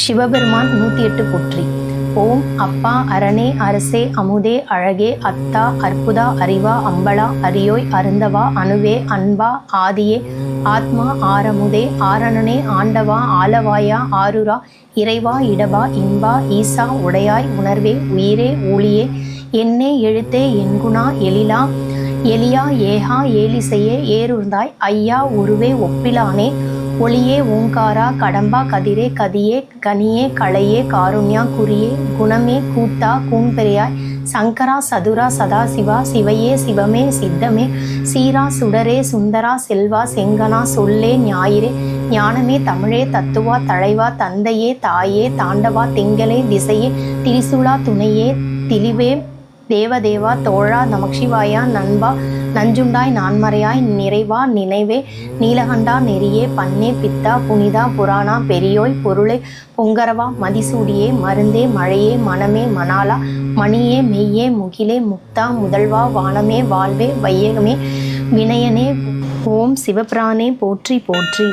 சிவபெருமான் நூற்றி எட்டு போற்றி. ஓம் அப்பா அரணே அரசே அமுதே அழகே அத்தா அற்புதா அறிவா அம்பலா அரியோய் அருந்தவா அணுவே அன்பா ஆதியே ஆத்மா ஆரமுதே ஆரணனே ஆண்டவா ஆலவாயா ஆருரா இறைவா இடவா இன்பா ஈசா உடையாய் உணர்வே உயிரே ஊழியே என்னே எழுத்தே என்குணா எழிலா எலியா ஏஹா ஏலிசையே ஏறுந்தாய் ஐயா உருவே ஒப்பிலானே ஒளியே ஓங்காரா கடம்பா கதிரே கதியே கனியே களையே காருண்யா குறியே குணமே கூத்தா கூம்பெரியாய் சங்கரா சதுரா சதாசிவா சிவையே சிவமே சித்தமே சீரா சுடரே சுந்தரா செல்வா செங்கனா சொல்லே ஞாயிறே ஞானமே தமிழே தத்துவா தழைவா தந்தையே தாயே தாண்டவா திங்களே திசையே திரிசுலா துணையே திலிவே தேவதேவா தோழா நமக்ஷிவாயா நண்பா நஞ்சுண்டாய் நான்மறையாய் நிறைவா நினைவே. நீலகண்டா நெறியே பன்னே பித்தா புனிதா புராணா பெரியோய் பொருளை பொங்கரவா மதிசூடியே மருந்தே மழையே மனமே மணாலா மணியே மெய்யே முகிலே முக்தா முதல்வா வானமே வாழ்வே வையகமே வினயனே ஓம் சிவபிரானே போற்றி போற்றி.